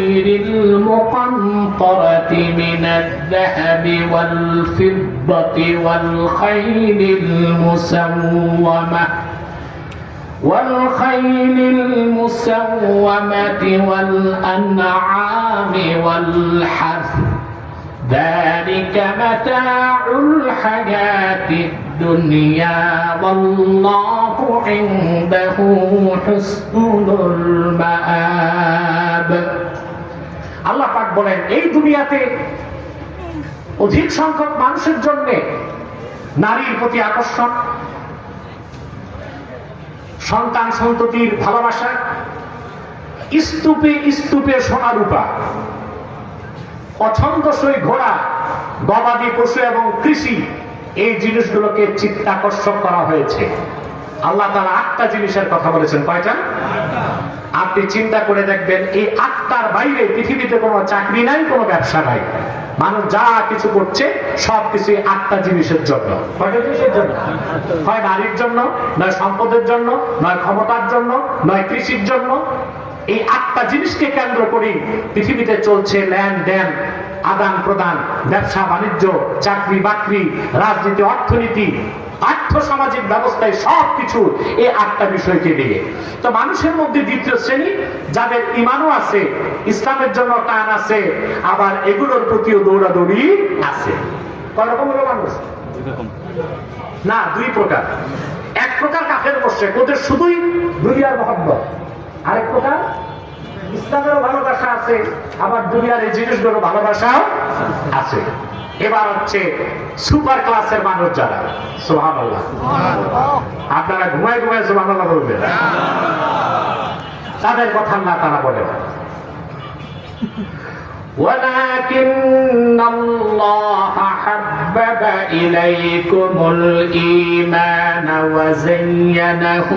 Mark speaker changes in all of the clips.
Speaker 1: والخير المقنطرة من الذهب والفضة والخيل المسومة والخيل المسومة والأنعام والحرث. ذلك متاع الحياة الدنيا والله عنده حسن المآب. আল্লাহ পাক বলেন, এই দুনিয়াতে অধিক সংখ্যক মানুষের জন্য নারীর প্রতি আকর্ষণ, সন্তান সন্ততির ভালোবাসা, স্তূপে স্তূপে সোনা রূপা পছন্দসই ঘোড়া, গবাদি পশু এবং কৃষি, এই জিনিসগুলোকে চিত্তাকর্ষক করা হয়েছে। আল্লাহ তারা আটটা জিনিসের কথা বলেছেন, কয়টা? আপনি চিন্তা করে দেখবেন এই আটটার বাইরে পৃথিবীতে কোনো চাকরি নাই কোনো ব্যবসা নাই। মানুষ যা কিছু করছে সব কিছু আটটা জিনিসের জন্য। হয় নারীর জন্য নয় সম্পদের জন্য নয় ক্ষমতার জন্য নয় কৃষির জন্য। এই আটটা জিনিসকে কেন্দ্র করে পৃথিবীতে চলছে লেনদেন আদান প্রদান ব্যবসা বাণিজ্য চাকরি বাকরি রাজনীতি অর্থনীতি। আর্থ সামাজিক ব্যবস্থায় সব কিছু এই আটটা বিষয়কে নিয়ে। তো মানুষের মধ্যে দ্বিতীয় শ্রেণি যাদের ইমানও আছে ইসলামের জন্য টান আছে আবার এগুলোর প্রতিও দৌড়াদৌড়ি আছে। কয় রকম হলো মানুষ? না দুই প্রকার। এক প্রকার কাফের বসে ওদের শুধুই দুনিয়ার মহব্বত। আরেক প্রকার ইসলামেরও ভালোবাসা আছে আবার দুনিয়ার এই জিনিসগুলো ভালোবাসাও আছে। এবার হচ্ছে সুপার ক্লাসের মানুষ যারা সোহান আপনারা ঘুমায় ঘুমায় সোহান বলবেন তাদের কথা না তারা বলে না ولكن الله حبب إليكم الإيمان وزينه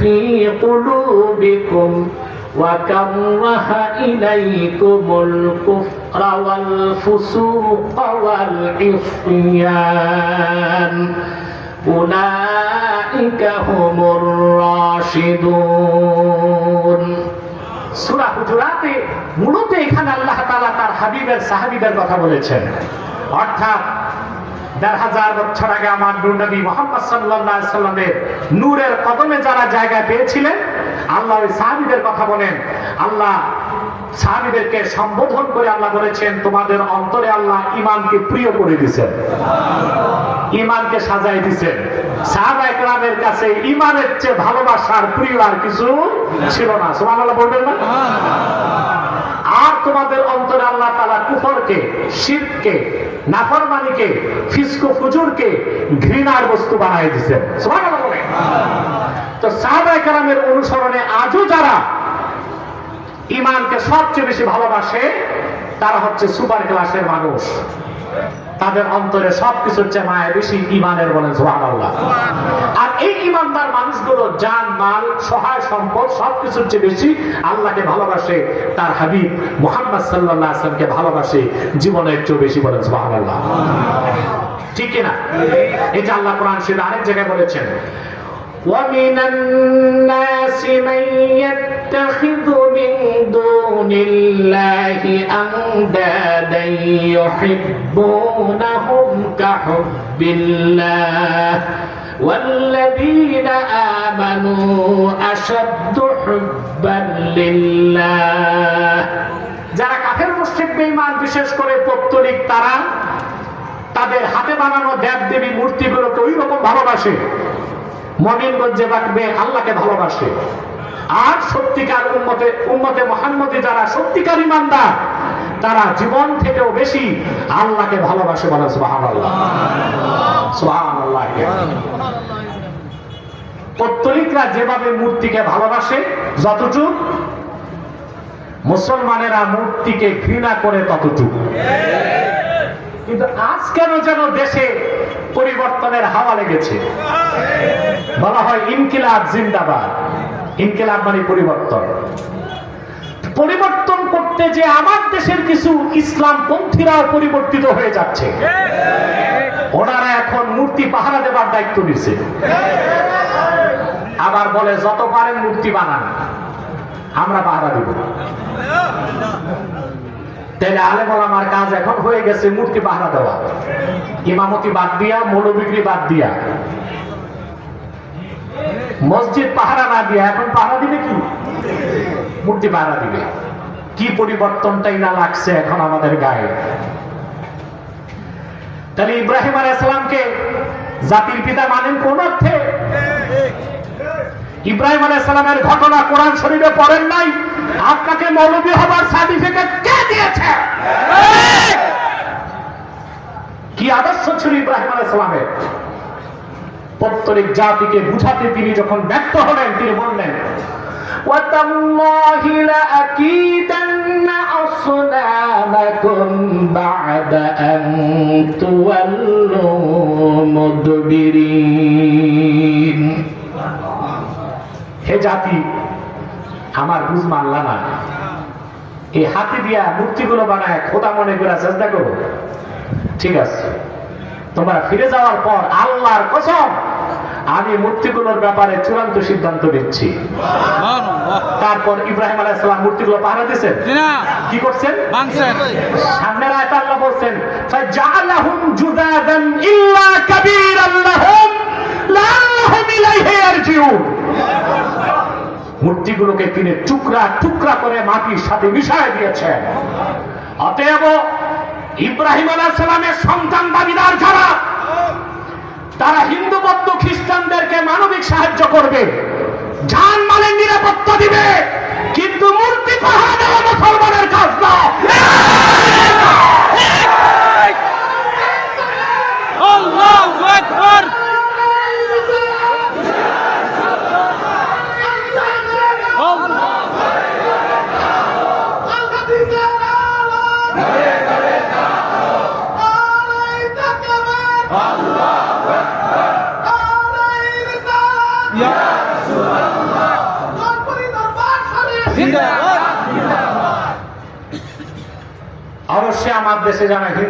Speaker 1: في قلوبكم وكره إليكم الكفر والفسوق والعصيان أولئك هم الراشدون সূরা হুজুরাতে মূলত এখানে আল্লাহ তাআলা তার হাবিবের সাহাবীদের কথা বলেছেন অর্থাৎ দেড় হাজার বছর আগে আমার নূর নবী মোহাম্মদ সাল্লাল্লাহু আলাইহি সাল্লামের নূরের কদমে যারা জায়গা পেয়েছিলেন আল্লাহ ওই সাহাবীদের কথা বলেন। আল্লাহ সাহাবীদেরকে সম্বোধন করে আল্লাহ বলেছেন, তোমাদের অন্তরে আল্লাহ ইমানকে প্রিয় করে দিয়েছেন। ইমানকে সাজাই একরামের কাছে ইমানের চেয়ে ভালোবাসার প্রিয় আর কিছু ছিল না। সুবহানাল্লাহ বলবেন না? আর তোমাদের অন্তরে আল্লাহ তাআলা কুফরকে, শিরককে, নাফরমানিকে ফিসকো ফুজুরকে ঘৃণার বস্তু বানাই দিয়েছেন। সুবহানাল্লাহ বলেন। তো সাহাবা একরামের অনুসরণে আজও যারা ইমানকে সবচেয়ে বেশি ভালোবাসে, তারা হচ্ছে সুপার ক্লাসের মানুষ। তাদের অন্তরে সবকিছুর চেয়ে মায়া বেশি ইমানের বলেন সোহান আর এই ইমানদার মানুষগুলো জান, মাল, সহায় সম্পদ সবকিছুর চেয়ে বেশি আল্লাহকে ভালোবাসে, তার হাবিব মোহাম্মদ সাল্লাহ আসলামকে ভালোবাসে জীবনের চেয়ে বেশি বলেন সোহান আল্লাহ ঠিক কিনা এটা আল্লাহ কোরআন শিল আরেক জায়গায় বলেছেন ومن الناس من يتخذ من دون الله أندادا يحبونهم كحب الله والذين آمنوا أشد حبا لله যারা কাফের মুশরিক বেঈমান বিশেষ করে পত্তলিক তারা তাদের হাতে বানানো দেব দেবী মূর্তিগুলোকে ওই রকম ভালোবাসে মমিনগঞ্জ যে বাকবে, আল্লাহকে ভালোবাসে। আর সত্যিকার উন্মতে উন্মতে মোহাম্মদে যারা সত্যিকার ইমানদার, তারা জীবন থেকেও বেশি আল্লাহকে ভালোবাসে বলে সুবাহান আল্লাহ সুবাহান আল্লাহ পত্তলিকরা যেভাবে মূর্তিকে ভালোবাসে, যতটুক, মুসলমানেরা মূর্তিকে ঘৃণা করে ততটুকু। কিন্তু আজ কেন যেন দেশে পরিবর্তনের হাওয়া লেগেছে। বলা হয় ইনকিলাব জিন্দাবাদ। ইনকিলাব মানে পরিবর্তন। পরিবর্তন করতে যে আমার দেশের কিছু ইসলাম পন্থীরাও পরিবর্তিত হয়ে যাচ্ছে। ওনারা এখন মূর্তি পাহারা দেবার দায়িত্ব নিচ্ছে আবার বলে, যত পারেন মূর্তি বানান। আমরা পাহারা দিব। তাহলে আলেম আমার কাজ এখন হয়ে গেছে মূর্তি পাহারা দেওয়া। ইমামতি বাদ দিয়া মৌলবিক্রি বাদ দিয়া। মসজিদ পাহারা না দিয়া, এখন পাহারা দিবে কি? মূর্তি পাহারা দিবে। কি পরিবর্তনটাই না লাগছে এখন আমাদের গায়ে। তাহলে ইব্রাহিম আলাইসালামকে জাতির পিতা মানেন কোন অর্থে? ইব্রাহিম আলাইসালামের ঘটনা কোরআন শরীফে পড়েন নাই। আপনাকে মৌলবী হবার সার্টিফিকেট কে দিয়েছে কি আদর্শ ছিল ইব্রাহিম আলাইসালামের প্রত্যেক জাতিকে বুঝাতে তিনি যখন ব্যক্ত হলেন তিনি বললেন
Speaker 2: وتالله لأكيدن أصنامكم بعد أن تولوا مدبرين
Speaker 1: হে জাতি আমার বুঝ মানলা না। এই হাতে দিয়া মূর্তিগুলো বানায় খোদা মনে করে চেষ্টা করো। ঠিক আছে। তোমরা ফিরে যাওয়ার পর আল্লাহর কসম আমি মূর্তিগুলোর ব্যাপারে চূড়ান্ত সিদ্ধান্ত নিচ্ছি। তারপর ইব্রাহিম আলাইসালাম মূর্তিগুলো পাহারা দিয়েছেন। কি করছেন? সামনের আয়াত আল্লাহ বলছেন ফাজআলাহুম জুদাদান ইল্লা কাবীরান লাহুম লাআল্লাহুম ইলাইহি ইয়ারজিউন মূর্তিগুলোকে তিনি টুকরা টুকরা করে মাটির সাথে মিশায় দিয়েছে অতএব ইব্রাহিম আলাহ সালামের সন্তান দাবিদার যারা, তারা হিন্দু, বৌদ্ধ, খ্রিস্টানদেরকে মানবিক সাহায্য করবে। যান মালের নিরাপত্তা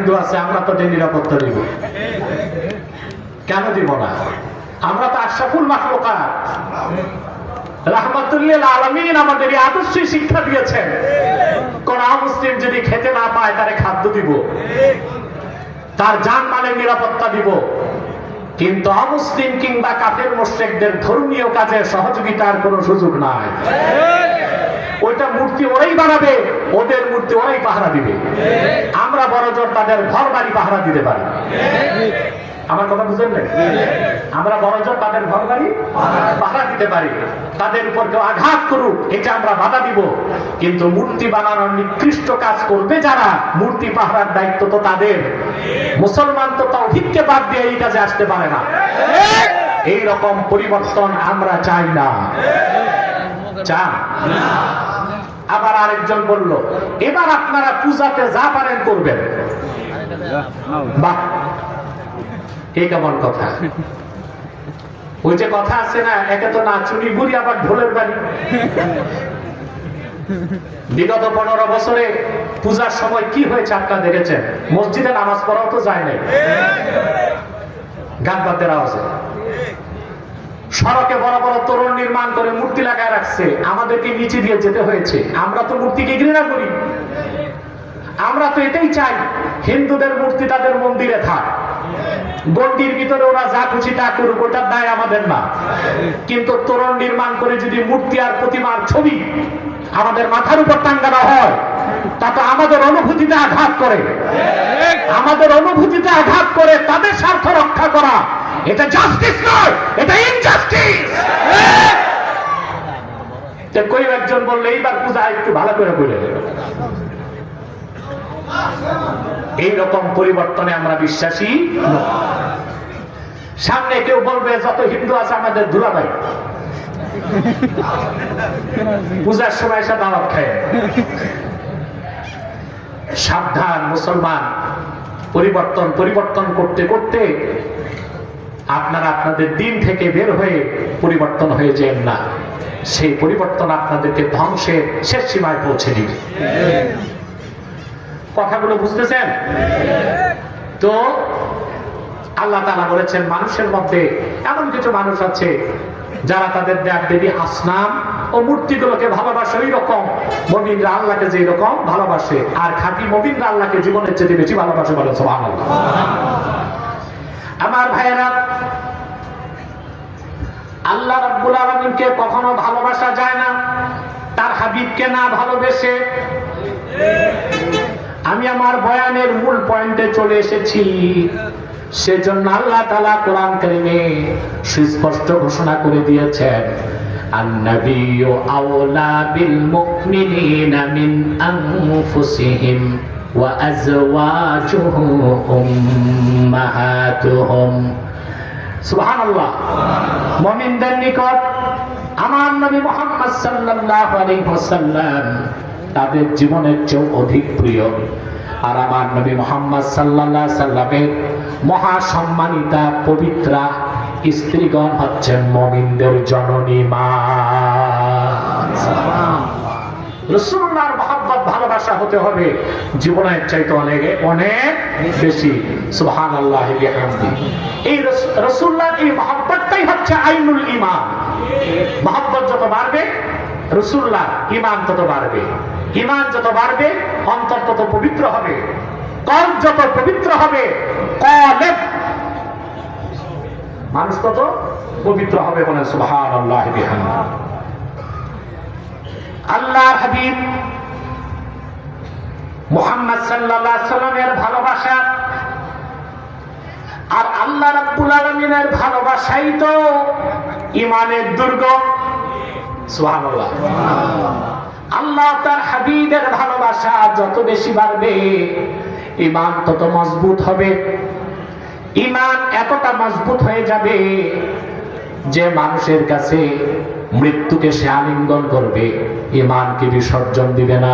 Speaker 1: যারা আছে, আমরা তো নিরাপত্তা দিব। কেন দিব না? আমরা তো আশরাফুল মাখলুকা রাহমাতুল্লিল খেতে না খাদ্য দিব। তার মালের নিরাপত্তা দিব। কিন্তু কিংবা ধর্মীয় কাজে সহযোগিতার কোনো সুযোগ নাই। ওইটা মূর্তি ওরাই বানাবে, ওদের মূর্তি ওরাই পাহারা দিবে। আমরা বড় জোর তাদের ঘর বাড়ি পাহারা দিতে পারি। আমার কথা বুঝলেন না? আমরা জোর তাদের ঘর বাড়ি পাহারা দিতে পারি। তাদের উপর কেউ আঘাত করুক, এটা আমরা বাধা দিব। কিন্তু মূর্তি বানানোর নিকৃষ্ট কাজ করবে যারা, মূর্তি পাহারার দায়িত্ব তো তাদের। মুসলমান তো তৌহিদকে বাদ দিয়ে এই কাজে আসতে পারে না। এই রকম পরিবর্তন আমরা চাই না। চান? আবার আরেকজন বলল, এবার আপনারা পূজাতে যা পারেন করবেন। বাহ কেমন কথা। ওই যে কথা আছে না, একে তো নাচুনি বুড়ি, আবার ঢোলের বাড়ি। বিগত পনেরো বছরে পূজার সময় কি হয়েছে আপনারা দেখেছেন? মসজিদে নামাজ পড়াও তো যায় নাই। গান বাদ্যের আওয়াজে। সড়কে বড় বড় তোরণ নির্মাণ করে মূর্তি লাগায় রাখছে। আমাদেরকে নিচে দিয়ে যেতে হয়েছে। আমরা তো মূর্তিকে ঘৃণা করি। আমরা তো এটাই চাই, হিন্দুদের মূর্তি তাদের মন্দিরে থাক। গন্ডির ভিতরে ওরা যা খুশি তা করুক, ওটার দায় আমাদের না। কিন্তু তোরণ নির্মাণ করে যদি মূর্তি আর প্রতিমার ছবি আমাদের মাথার উপর টাঙ্গানো হয়, তা তো আমাদের অনুভূতিতে আঘাত করে। আমাদের অনুভূতিতে আঘাত করে তাদের স্বার্থ রক্ষা করা। এটা জাস্টিস নয়, এটা ইনজাস্টিস কই একজন বললে, এইবার পূজা একটু ভালো করে বলে এই রকম পরিবর্তনে আমরা বিশ্বাসী সামনে কেউ বলবে, যত হিন্দু আছে, আমাদের দুলাভাই। পূজার সময় এসে দাওয়াত খায়। সাবধান, মুসলমান। পরিবর্তন পরিবর্তন করতে করতে আপনারা আপনাদের দিন থেকে বের হয়ে পরিবর্তন হয়ে যেন না। সেই পরিবর্তন আপনাদেরকে ধ্বংসের শেষ সীমায় পৌঁছে দিবে। কথাগুলো বুঝতেছেন? তো আল্লাহ তালা বলেছেন, মানুষের মধ্যে এমন কিছু মানুষ আছে যারা তাদের দেব দেবী আসনাম ও মূর্তিগুলোকে ভালোবাসে ওই রকম। মমিনরা আল্লাহকে যেই রকম ভালোবাসে, আর খাঁটি মমিনরা আল্লাহকে জীবনের চেয়ে বেশি ভালোবাসে বলে, সুবহানাল্লাহ। আমার ভাইয়েরা আল্লাহ রাব্বুল আলামিনকে কখনো ভালোবাসা যায় না তার হাবিবকে না ভালোবেসে আমি আমার বয়ানের মূল পয়েন্টে চলে এসেছি সেজন্য আল্লাহ তাআলা কোরআন কারিমে সুস্পষ্ট ঘোষণা করে দিয়েছেন النبي أولى بالمؤمنين من أنفسهم وأزواجه أمهاتهم নিকট তাদের জীবনের চেয়েও অধিক প্রিয়। আর আমার নবী মুহাম্মদ সাল্লাল্লাহু সাল্লামের মহা সম্মানিতা পবিত্রা স্ত্রীগণ হচ্ছেন মুমিনদের জননী মা। ভালোবাসা হতে হবে। জীবনের চাইতে অনেক অনেক বেশি। সুবহান আল্লাহ এই রস- রসুল্লাহর এই মহাব্বতটাই হচ্ছে আইনুল ইমান মহাব্বত যত বাড়বে রসুল্লাহ ইমান তত বাড়বে। ইমান যত বাড়বে, অন্তর তত পবিত্র হবে। কল যত পবিত্র হবে, কলেব মানুষ তত পবিত্র হবে বলে সুবহান আল্লাহ আল্লাহর হাবিব মুহাম্মদ সাল্লামের ভালোবাসা আর আল্লাহ রাব্বুল আলামিনের ভালোবাসাই তো ইমানের দুর্গ। আল্লাহ তার হাবিবের ভালোবাসা যত বেশি বাড়বে ইমান তত মজবুত হবে। ইমান এতটা মজবুত হয়ে যাবে যে মানুষের কাছে মৃত্যুকে সে আলিঙ্গন করবে। ইমানকে বিসর্জন দিবে না।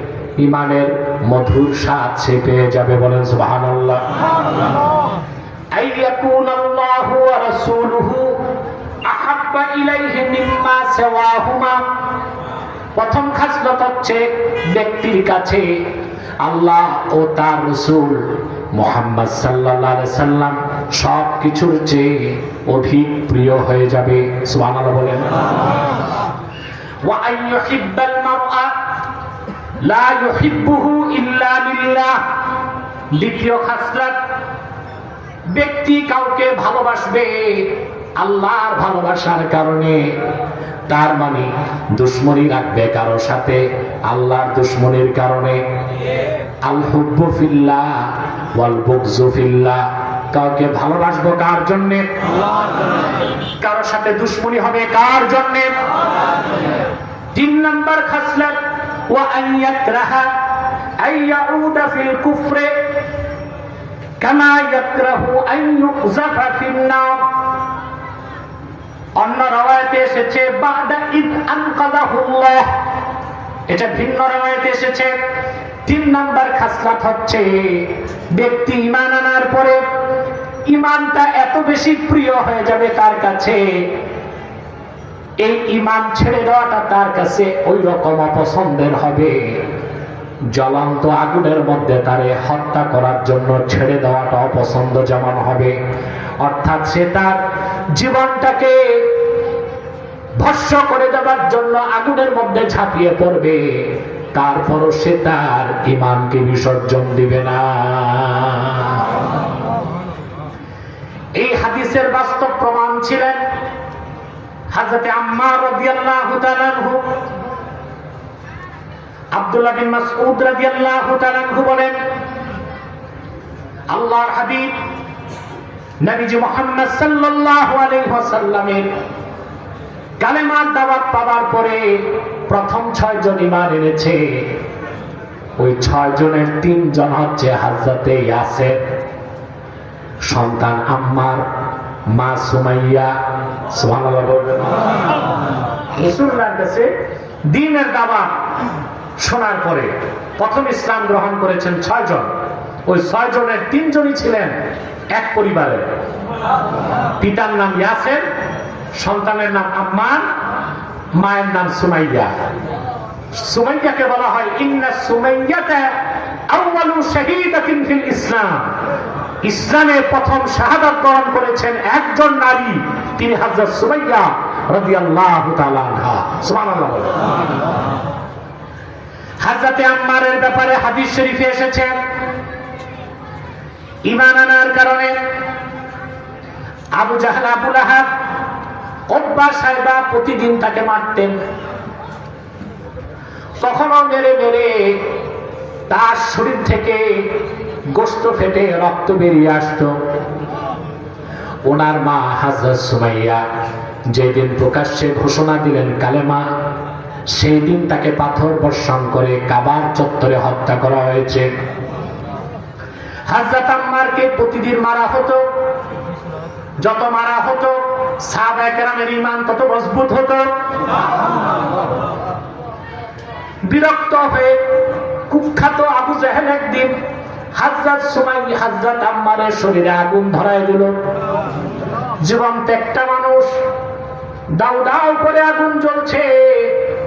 Speaker 1: ইমানের মধুর স্বাদ সে পেয়ে যাবে বলেন সুবাহান প্রথম খাসলত হচ্ছে ব্যক্তির কাছে আল্লাহ ও তার রসুল মোহাম্মদ সাল্লাহ সাল্লাম সব কিছুর চেয়ে অধিক প্রিয় হয়ে যাবে। সুবাহ বলেন। লা ইল্লা লিল্লাহ দ্বিতীয় খাসলত ব্যক্তি কাউকে ভালোবাসবে আল্লাহর ভালোবাসার কারণে। তার মানে দুশ্মনী রাখবে কারও সাথে আল্লাহর দুশ্মনির কারণে। আল কাউকে ভালোবাসবো কার জন্যে? কারোর সাথে দুশ্মনী হবে কার জন্যে? তিন নম্বর খাসলাত আন ইয়াকরাহা, আন ইয়াউদা ফিল কুফরে, কামা ইয়াকরাহু আন ইউকযাফা ফিন নার। অন্য এসেছে এটা ভিন্ন রাওয়ায়াতে এসেছে, তিন নাম্বার হচ্ছে, ব্যক্তি ইমান আনার পরে ইমানটা এত বেশি প্রিয় হয়ে যাবে তার কাছে? এই ঈমান ছেড়ে দেওয়াটা তার কাছে ওই রকম অপছন্দের হবে। জ্বলন্ত আগুনের মধ্যে তারে হত্যা করার জন্য ছেড়ে দেওয়াটা অপছন্দ যেমন হবে। অর্থাৎ সে তার জীবনটাকে ভস্য করে দেওয়ার জন্য আগুনের মধ্যে ঝাঁপিয়ে পড়বে। তারপরও সে তার ইমানকে বিসর্জন দিবে না। এই হাদিসের বাস্তব প্রমাণ ছিলেন হাজরতে আম্মার রাদিয়াল্লাহু তাআলা আনহু। আব্দুল্লাহ বিন মাসউদ রাদিয়াল্লাহু তাআলা আনহু বলেন, আল্লাহর হাবিব নবীজি মুহাম্মদ সাল্লাল্লাহু আলাইহি ওয়াসাল্লামের কালেমার দাওয়াত পাওয়ার পরে প্রথম ছয় জন ঈমান এনেছে। ওই ছয় জনের তিনজন হচ্ছে হাজরাতে ইয়াসের, সন্তান আম্মার। মা সুমাইয়া, সুবহানাল্লাহ বলবেন। রসুল্লাহর কাছে দিনের দাবা শোনার পরে প্রথম ইসলাম গ্রহণ করেছেন ছয়জন। ওই ছয় জনের তিনজনই ছিলেন এক পরিবারের পিতার নাম ইয়াসের, সন্তানের নাম আম্মার মায়ের নাম সুমাইয়া। সুমাইয়াকে বলা হয়, ইন্না সুমাইয়াতা আউয়ালু শাহীদাতিন ফিল ইসলাম। ইসলামে প্রথম শাহাদাত বরণ করেছেন একজন নারী, তিনি হযরত সুমাইয়া রাদিয়াল্লাহু তাআলা সুবহানাল্লাহ। আম্মারের ব্যাপারে হাদিস শরীফে এসেছে ঈমান আনার কারণে আবু জাহাল, আবু লাহাব কব্বা সাহেবা প্রতিদিন তাকে মারতেন। তখনও মেরে মেরে তার শরীর থেকে গোস্ত ফেটে রক্ত বেরিয়ে আসতো। ওনার মা হাজরত সুমাইয়া যেদিন প্রকাশ্যে ঘোষণা দিলেন কালেমা সেই দিন তাকে পাথর বর্ষণ করে কাবার চত্বরে হত্যা করা হয়েছে। হাজরত আম্মারকে প্রতিদিন মারা হতো। যত মারা হতো একরামের ইমান তত মজবুত হতো। বিরক্ত হয়ে কুখ্যাত আবু জাহেল একদিন হাজরাত সুমাই হাজরাত আম্মারের শরীরে আগুন ধরায় দিল। জীবন্ত একটা মানুষ। দাউ দাউ করে আগুন জ্বলছে,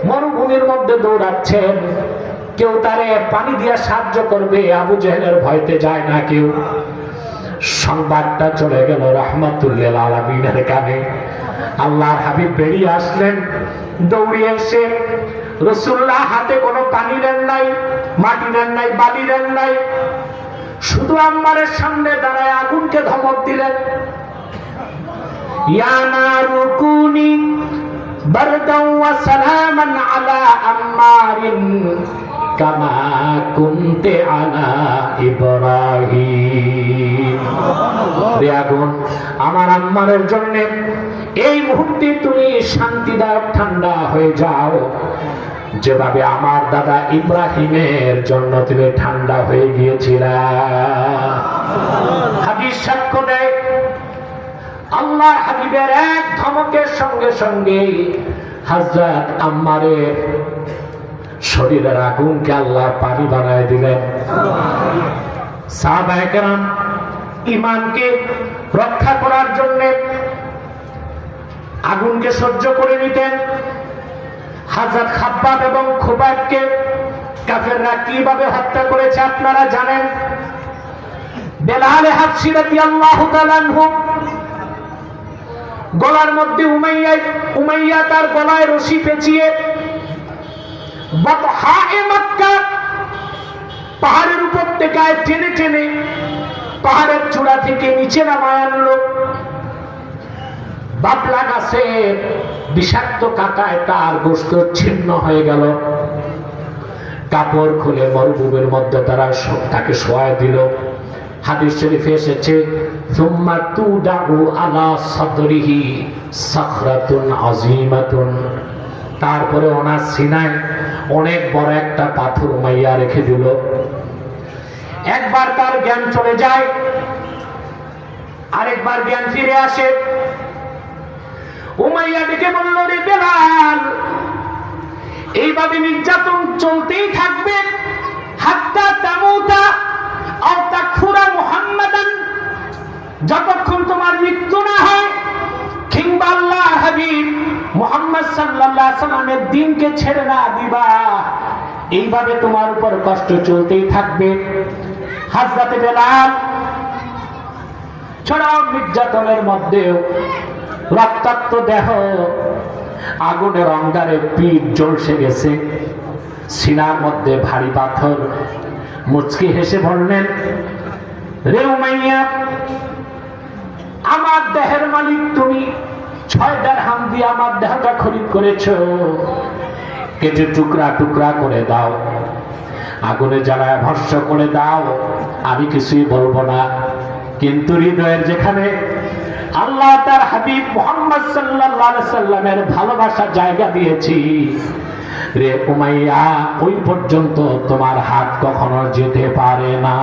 Speaker 1: মরুভূমির মধ্যে দৌড়াচ্ছেন কেউ তারে পানি দিয়ে সাহায্য করবে, আবু জাহেলের ভয়তে যায় না কেউ। সংবাদটা চলে গেল রহমতুল্লাহ আলমিনের কানে। আল্লাহর হাবিব বেরিয়ে আসলেন, দৌড়িয়ে এসে রসুল্লাহ হাতে কোনো পানি নেন নাই, মাটি নেন নাই, বালি নেন নাই শুধু আম্মারের সামনে দাঁড়ায় আগুনকে ধমক দিলেন। আলা আমার আম্মারের জন্য এই মুহূর্তে তুমি শান্তিদায়ক ঠান্ডা হয়ে যাও। যেভাবে আমার দাদা ইব্রাহিমের জন্য তুমি ঠান্ডা হয়ে গিয়েছিলা। হাদিস সাক্ষ্য দেয় আল্লাহ হাবিবের এক ধমকের সঙ্গে সঙ্গে হাজরত আম্মারের শরীরের আগুনকে আল্লাহ পানি বানায় দিলেন। সাহাবাহাম ইমানকে রক্ষা করার জন্য আগুনকে সহ্য করে নিতেন। হাজরত খাব্বাব এবং খুবাবকে কাফেররা কীভাবে হত্যা করেছে আপনারা জানেন? বেলালে হাফসি রাদিয়াল্লাহু তাআলা গলার মধ্যে উমাইয়া উমাইয়া তার গলায় রশি পেঁচিয়ে পাহাড়ের উপর থেকে টেনে টেনে পাহাড়ের চূড়া থেকে নিচে নামায় আনলো। বাবলা গাছে বিষাক্ত কাটায় তার গোস্ত ছিন্ন হয়ে গেল। কাপড় খুলে মরুভূমির মধ্যে তারা তাকে শোয়ায় দিল। হাদিস শরীফে এসেছে তুদাউ আলা সাদরিহি সাখরাতুন আযীমাতুন। তারপরে ওনার সিনায় অনেক বড় একটা পাথর মাইয়া রেখে দিল। একবার তার জ্ঞান চলে যায়, আরেকবার জ্ঞান ফিরে আসে। উমাইয়া ডেকে বলল, রে বেলাল, এইভাবে নির্যাতন চলতেই থাকবে। হাত্তা তামুতা আও তাকফুরা মুহাম্মাদান। যতক্ষণ তোমার মৃত্যু না হয়, কিংবা আল্লাহ হাবিব মুহাম্মদ আলাইহি সাল্লামের দিনকে ছেড়ে না দিবা। এইভাবে তোমার উপর কষ্ট চলতেই থাকবে। হাজরাতে বেলাল, ছড়াও নির্যাতনের মধ্যেও রক্তাক্ত দেহ। আগুনের অঙ্গারে পিঠ জ্বলসে গেছে। সিনার মধ্যে ভারী পাথর। মুচকি হেসে বললেন রে উমাইয়া আমার দেহের মালিক তুমি। ছয় হাম দিয়ে আমার দেহটা খরিদ করেছ। কেটে টুকরা টুকরা করে দাও। আগুনে জ্বালায় ভস্য করে দাও। আমি কিছুই বলব না। কিন্তু হৃদয়ের যেখানে আল্লাহ তার হাবিব মোহাম্মদ সাল্লাহ সাল্লামের ভালোবাসা জায়গা দিয়েছি। রে উমাইয়া, ওই পর্যন্ত তোমার হাত কখনো যেতে পারে না।